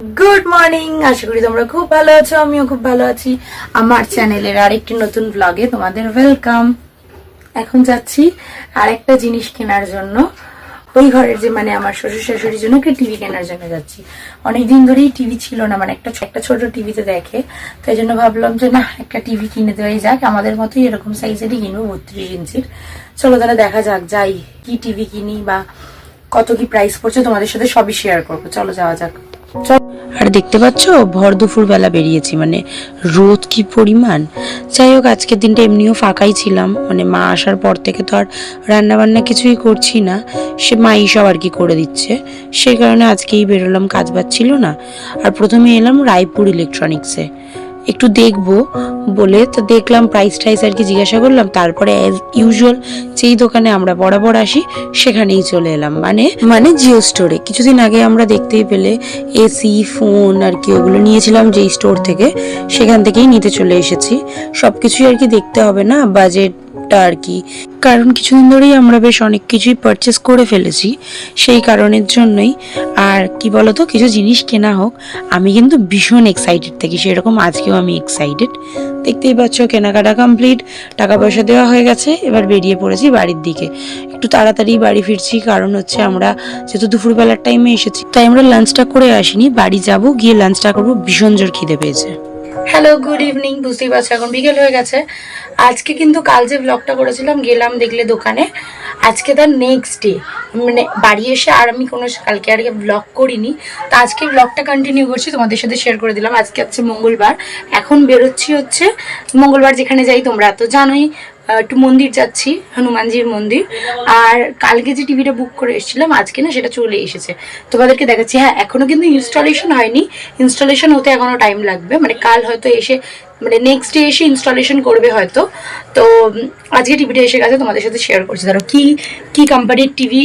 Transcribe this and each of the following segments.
Good morning আশা করি তোমরা খুব ভালো আছো, আমিও খুব ভালো আছি। আমার চ্যানেলের আরেকটি নতুন ব্লগে তোমাদের ওয়েলকাম এখন যাচ্ছি আরেকটা জিনিস কেনার জন্য। ওই ঘরের যে মানে আমার শ্বশুর শাশুড়ির জন্য একটা টিভি কেনার জন্য যাচ্ছি। অনেকদিন ধরেই টিভি ছিল না মানে একটা একটা ছোট টিভিতে দেখে। তাই জন্য ভাবলাম যে, না, একটা টিভি কিনে দেওয়াই যাক। আমাদের মতোই এরকম সাইজেরই কিনবো, বত্রিশ ইঞ্চির। চলো তাহলে দেখা যাক, যাই। কি টিভি কিনি বা কত কি প্রাইস পড়ছে তোমাদের সাথে সবই শেয়ার করব। চলো যাওয়া যাক। আর দেখতে পাচ্ছ? ভর দুপুর বেলা বেরিয়েছি মানে রোদ কি পরিমাণ। যাই হোক, আজকের দিনটা এমনিও ফাঁকাই ছিলাম। মানে মা আসার পর থেকে তো আর রান্নাবান্না কিছুই করছি না। সে মাই সব আর কি করে দিচ্ছে। সেই কারণে আজকেই বেরোলাম কাজ বাজ ছিল না। আর প্রথমে এলাম রায়পুর ইলেকট্রনিক্সে একটু দেখব বলে তো দেখলাম প্রাইস টাইস আর কি জিজ্ঞাসা করলাম, তারপরে অ্যাজ ইউজুয়াল যেই দোকানে আমরা বরাবর আসি, সেখানেই চলে এলাম। মানে মানে জিও স্টোরে কিছুদিন আগে আমরা দেখতেই পেলে এসি ফোন আর কি ওগুলো নিয়েছিলাম যেই স্টোর থেকে, সেখান থেকেই নিতে চলে এসেছি। সব কিছুই আর কি দেখতে হবে না? বাজেটটা আর কি। কারণ কিছুদিন ধরেই আমরা বেশ অনেক কিছুই পারচেস করে ফেলেছি, সেই কারণের জন্যই। আর কি বলতো, কিছু জিনিস কেনা হোক, আমি কিন্তু ভীষণ এক্সাইটেড থাকি, সেরকম আজকেও আমি এক্সাইটেড দেখতেই পাচ্ছ, কেনাকাটা কমপ্লিট টাকা পয়সা দেওয়া হয়ে গেছে, এবার বেরিয়ে পড়েছি বাড়ির দিকে। একটু তাড়াতাড়ি বাড়ি ফিরছি, কারণ হচ্ছে আমরা যেহেতু দুপুরবেলার টাইমে এসেছি, তাই আমরা লাঞ্চটা করে আসিনি, বাড়ি যাব, গিয়ে লাঞ্চটা করব, ভীষণ জোর খিদে পেয়েছে। হ্যালো গুড ইভিনিং বুঝতেই পারছ, এখন বিকেল হয়ে গেছে। আজকে কিন্তু কাল যে ব্লগটা করেছিলাম, গেলাম দেখলে দোকানে। আজকে তার নেক্সট ডে মানে বাড়ি এসে আর আমি কোনো কালকে আর ব্লগ করিনি। তো আজকে ব্লগটা কন্টিনিউ করছি, তোমাদের সাথে শেয়ার করে দিলাম। আজকে হচ্ছে মঙ্গলবার। এখন বেরোচ্ছি হচ্ছে মঙ্গলবার যেখানে যাই তোমরা তো জানোই একটু মন্দির যাচ্ছি, হনুমানজির মন্দির। আর কালকে যে টিভিটা বুক করে এসেছিলাম, আজকে না সেটা চলে এসেছে। তোমাদেরকে দেখাচ্ছি হ্যাঁ এখনও কিন্তু ইনস্টলেশন হয়নি। ইনস্টলেশন হতে এখনও টাইম লাগবে। মানে কাল হয়তো এসে মানে নেক্সট ডে এসে ইনস্টলেশন করবে হয়তো। তো আজকে টিভিটা এসে গেছে, তোমাদের সাথে শেয়ার করছি। ধরো, কি কি কোম্পানির টিভি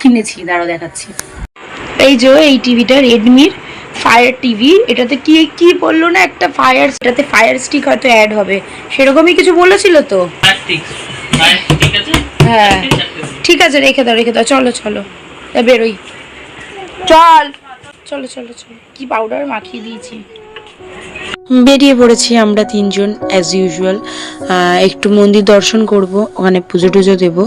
কিনেছি? দাঁড়াও, দেখাচ্ছি। এই যে, এই টিভিটা রেডমির ফায়ার টিভি এটাতে কি কি বলল না একটা ফায়ার এটাতে ফায়ার স্টিক হয়তো অ্যাড হবে। সেরকমই কিছু বলেছিল তো? হ্যাঁ। ঠিক আছে রেখে দাও রেখে দাও। চলো চলো। তা বেরোই। চল। চলো চলো চলো। কি পাউডার মাখিয়ে দিয়েছি। বেরিয়ে পড়েছি আমরা তিনজন অ্যাজ ইউজুয়াল একটু মন্দির দর্শন করব, ওখানে পুজো টুজো দেবো।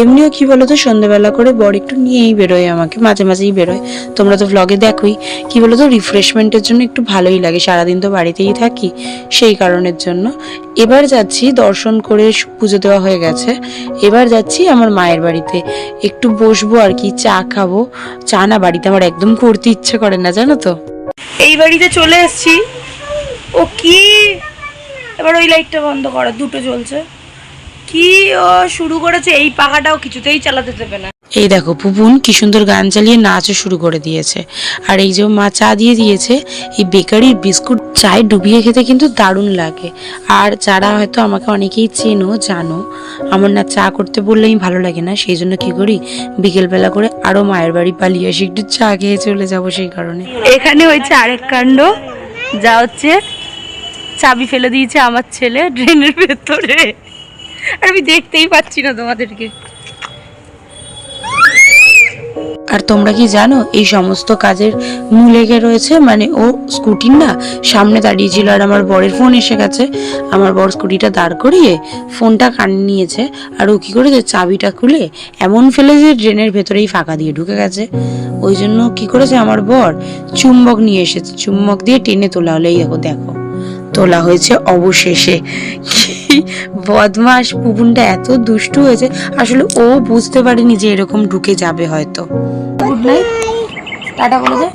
এমনিও কি বলতো সন্ধ্যেবেলা করে বর একটু নিয়েই বেরোয় আমাকে, মাঝে মাঝেই বেরোয়। তোমরা তো ভ্লগে দেখোই। কি বলতো রিফ্রেশমেন্টের জন্য একটু ভালোই লাগে, সারাদিন তো বাড়িতেই থাকি সেই কারণের জন্য। এবার যাচ্ছি, দর্শন করে পুজো দেওয়া হয়ে গেছে। এবার যাচ্ছি আমার মায়ের বাড়িতে। একটু বসবো আর কি, চা খাব। চা না বাড়িতে আমার একদম করতে ইচ্ছে করে না, জানো তো? এই বাড়িতে চলে এসেছি। ও কি? এবার ওই লাইটটা বন্ধ করো দুটো জ্বলছে। কি ও শুরু করেছে? এই পাখাটাও কিছুতেই চালাতে দেবে না। এই দেখো পুপুন কি সুন্দর গান চালিয়ে নাচও শুরু করে দিয়েছে। আর এই যে মা চা দিয়ে দিয়েছে এই বেকারির বিস্কুট চায় ডুবিয়ে খেতে কিন্তু দারুণ লাগে। আর যারা হয়তো আমাকে অনেকেই চেনো জানো আমার না চা করতে বললেই ভালো লাগে না। সেই জন্য কি করি? বিকেলবেলা করে আরও মায়ের বাড়ি পালিয়ে আসি একটু চা খেয়ে চলে যাব সেই কারণে। এখানে হয়েছে আরেক কাণ্ড যা হচ্ছে চাবি ফেলে দিয়েছে আমার ছেলে ড্রেনের ভেতরে। আর আমি দেখতেই পাচ্ছি না তোমাদেরকে। আর তোমরা কি জানো, এই সমস্ত কাজের মূল লেগে রয়েছে মানে ও স্কুটির না, সামনে দাঁড়িয়েছিল আর আমার বরের ফোন এসে গেছে। আমার বর স্কুটিটা দাঁড় করিয়ে ফোনটা কানে নিয়েছে, আর ও কি করেছে, চাবিটা খুলে এমন ফেলে যে ড্রেনের ভেতরেই ফাঁকা দিয়ে ঢুকে গেছে। ওই জন্য কি করেছে, আমার বর চুম্বক নিয়ে এসেছে, চুম্বক দিয়ে টেনে তোলা হলো। এই দেখো। তোলা হয়েছে অবশেষে। বদমাস পুবনটা এত দুষ্টু হয়েছে, আসলে ও বুঝতে পারেনি যে এরকম ঢুকে যাবে হয়তো। গুড নাইট টাটা, বলে দে